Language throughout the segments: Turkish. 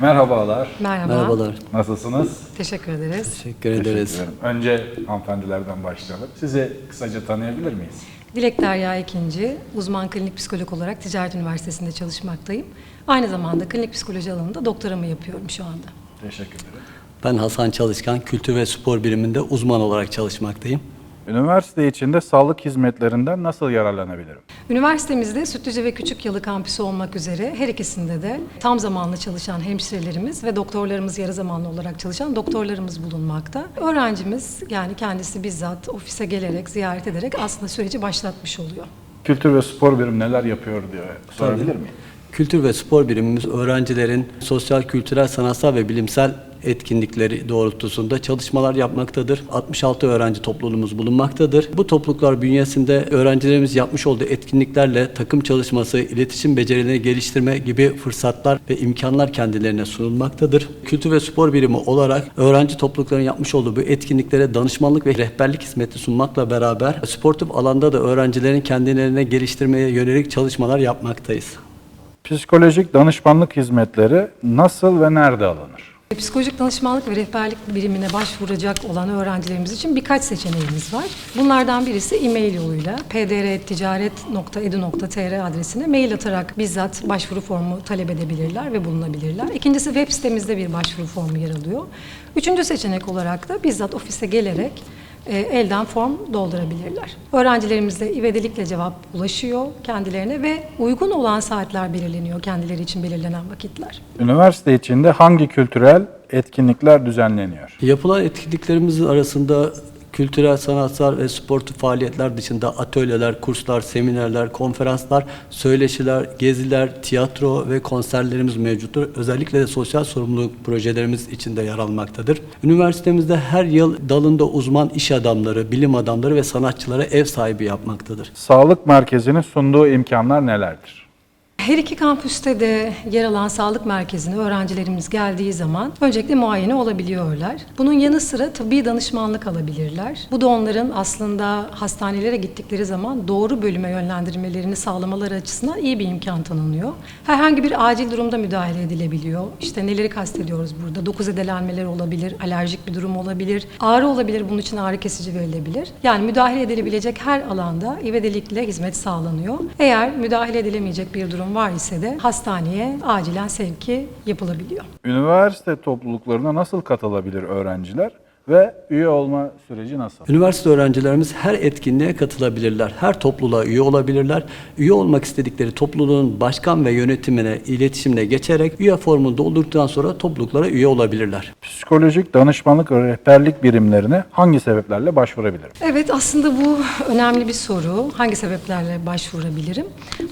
Merhabalar. Merhaba. Merhabalar. Nasılsınız? Teşekkür ederiz. Teşekkür ederiz. Teşekkür ederim. Önce hanımefendilerden başlayalım. Sizi kısaca tanıyabilir miyiz? Dilek Derya Ekinci, uzman klinik psikolog olarak Ticaret Üniversitesi'nde çalışmaktayım. Aynı zamanda klinik psikoloji alanında doktoramı yapıyorum şu anda. Teşekkür ederim. Ben Hasan Çalışkan, Kültür ve Spor Biriminde uzman olarak çalışmaktayım. Üniversite içinde sağlık hizmetlerinden nasıl yararlanabilirim? Üniversitemizde Sütlüce ve Küçükyalı kampüsü olmak üzere her ikisinde de tam zamanlı çalışan hemşirelerimiz ve doktorlarımız yarı zamanlı olarak çalışan doktorlarımız bulunmakta. Öğrencimiz yani kendisi bizzat ofise gelerek, ziyaret ederek aslında süreci başlatmış oluyor. Kültür ve spor birim neler yapıyor diye sorabilir miyim? Kültür ve Spor Birimimiz öğrencilerin sosyal, kültürel, sanatsal ve bilimsel etkinlikleri doğrultusunda çalışmalar yapmaktadır. 66 öğrenci topluluğumuz bulunmaktadır. Bu topluluklar bünyesinde öğrencilerimiz yapmış olduğu etkinliklerle takım çalışması, iletişim becerilerini geliştirme gibi fırsatlar ve imkanlar kendilerine sunulmaktadır. Kültür ve Spor Birimi olarak öğrenci topluluklarının yapmış olduğu bu etkinliklere danışmanlık ve rehberlik hizmeti sunmakla beraber sportif alanda da öğrencilerin kendilerine geliştirmeye yönelik çalışmalar yapmaktayız. Psikolojik danışmanlık hizmetleri nasıl ve nerede alınır? Psikolojik danışmanlık ve rehberlik birimine başvuracak olan öğrencilerimiz için birkaç seçeneğimiz var. Bunlardan birisi e-mail yoluyla pdrticaret.edu.tr adresine mail atarak bizzat başvuru formu talep edebilirler ve bulunabilirler. İkincisi web sitemizde bir başvuru formu yer alıyor. Üçüncü seçenek olarak da bizzat ofise gelerek e, elden form doldurabilirler. Öğrencilerimiz de ivedilikle cevap ulaşıyor kendilerine ve uygun olan saatler belirleniyor kendileri için belirlenen vakitler. Üniversite içinde hangi kültürel etkinlikler düzenleniyor? Yapılan etkinliklerimizin arasında kültürel, sanatsal ve sportif faaliyetler dışında atölyeler, kurslar, seminerler, konferanslar, söyleşiler, geziler, tiyatro ve konserlerimiz mevcuttur. Özellikle de sosyal sorumluluk projelerimiz içinde yer almaktadır. Üniversitemizde her yıl dalında uzman iş adamları, bilim adamları ve sanatçılara ev sahibi yapmaktadır. Sağlık merkezinin sunduğu imkanlar nelerdir? Her iki kampüste de yer alan sağlık merkezine öğrencilerimiz geldiği zaman öncelikle muayene olabiliyorlar. Bunun yanı sıra tıbbi danışmanlık alabilirler. Bu da onların aslında hastanelere gittikleri zaman doğru bölüme yönlendirmelerini sağlamaları açısından iyi bir imkan tanınıyor. Herhangi bir acil durumda müdahale edilebiliyor. İşte neleri kastediyoruz burada? Dokuz edelenmeler olabilir, alerjik bir durum olabilir, ağrı olabilir, bunun için ağrı kesici verilebilir. Yani müdahale edilebilecek her alanda ivedilikle hizmet sağlanıyor. Eğer müdahale edilemeyecek bir durum var ise de hastaneye acilen sevki yapılabiliyor. Üniversite topluluklarına nasıl katılabilir öğrenciler ve üye olma süreci nasıl? Üniversite öğrencilerimiz her etkinliğe katılabilirler. Her topluluğa üye olabilirler. Üye olmak istedikleri topluluğun başkan ve yönetimine iletişimle geçerek üye formunu doldurduktan sonra topluluklara üye olabilirler. Psikolojik danışmanlık ve rehberlik birimlerine hangi sebeplerle başvurabilirim? Evet aslında bu önemli bir soru. Hangi sebeplerle başvurabilirim?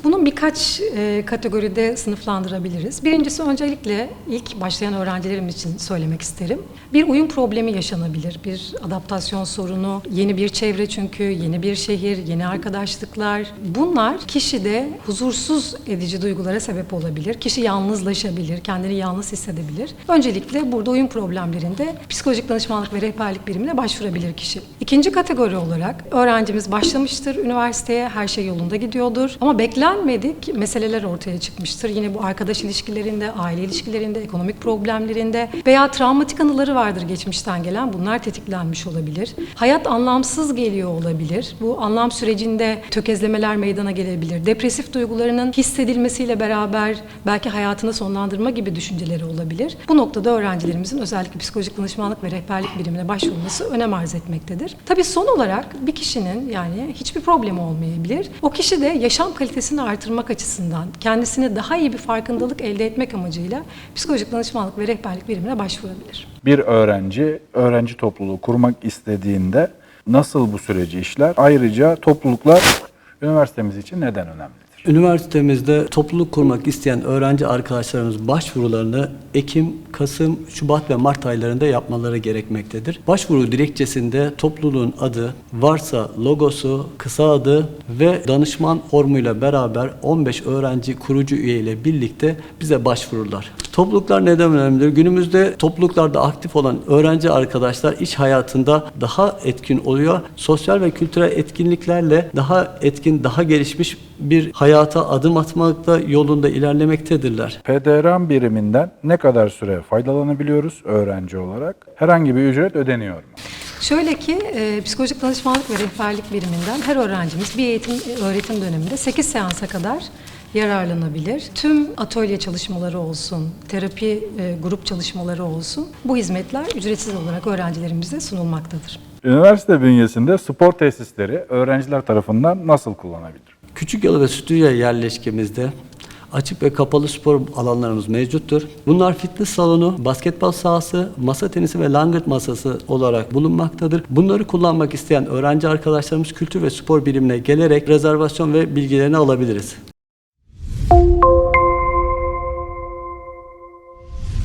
Bunun birkaç e, kategoride sınıflandırabiliriz. Birincisi öncelikle ilk başlayan öğrencilerim için söylemek isterim. Bir uyum problemi yaşanabilir. Bir adaptasyon sorunu, yeni bir çevre çünkü, yeni bir şehir, yeni arkadaşlıklar. Bunlar kişide huzursuz edici duygulara sebep olabilir. Kişi yalnızlaşabilir, kendini yalnız hissedebilir. Öncelikle burada uyum problemlerinde psikolojik danışmanlık ve rehberlik birimine başvurabilir kişi. İkinci kategori olarak öğrencimiz başlamıştır üniversiteye, her şey yolunda gidiyordur. Ama beklenmedik meseleler ortaya çıkmıştır. Yine bu arkadaş ilişkilerinde, aile ilişkilerinde, ekonomik problemlerinde veya travmatik anıları vardır geçmişten gelen. Bunlar tetiklenmiş olabilir. Hayat anlamsız geliyor olabilir. Bu anlam sürecinde tökezlemeler meydana gelebilir. Depresif duygularının hissedilmesiyle beraber belki hayatını sonlandırma gibi düşünceleri olabilir. Bu noktada öğrencilerimizin özellikle psikolojik danışmanlık ve rehberlik birimine başvurması önem arz etmektedir. Tabii son olarak bir kişinin yani hiçbir problemi olmayabilir. O kişi de yaşam kalitesini artırmak açısından kendisine daha iyi bir farkındalık elde etmek amacıyla psikolojik danışmanlık ve rehberlik birimine başvurabilir. Bir öğrenci öğrenci topluluğu kurmak istediğinde nasıl bu süreci işler? Ayrıca topluluklar üniversitemiz için neden önemlidir? Üniversitemizde topluluk kurmak isteyen öğrenci arkadaşlarımız başvurularını Ekim, Kasım, Şubat ve Mart aylarında yapmaları gerekmektedir. Başvuru dilekçesinde topluluğun adı, varsa logosu, kısa adı ve danışman formuyla beraber 15 öğrenci kurucu üye ile birlikte bize başvururlar. Topluluklar neden önemlidir? Günümüzde topluluklarda aktif olan öğrenci arkadaşlar iş hayatında daha etkin oluyor. Sosyal ve kültürel etkinliklerle daha etkin, daha gelişmiş bir hayat hayata adım atmakta yolunda ilerlemektedirler. PDRAM biriminden ne kadar süre faydalanabiliyoruz öğrenci olarak? Herhangi bir ücret ödeniyor mu? Şöyle ki e, psikolojik danışmanlık ve rehberlik biriminden her öğrencimiz bir eğitim öğretim döneminde 8 seansa kadar yararlanabilir. Tüm atölye çalışmaları olsun, terapi e, grup çalışmaları olsun bu hizmetler ücretsiz olarak öğrencilerimize sunulmaktadır. Üniversite bünyesinde spor tesisleri öğrenciler tarafından nasıl kullanabilir? Küçük yalı ve stüdyo yerleşkemizde açık ve kapalı spor alanlarımız mevcuttur. Bunlar fitness salonu, basketbol sahası, masa tenisi ve langırt masası olarak bulunmaktadır. Bunları kullanmak isteyen öğrenci arkadaşlarımız kültür ve spor birimine gelerek rezervasyon ve bilgilerini alabiliriz.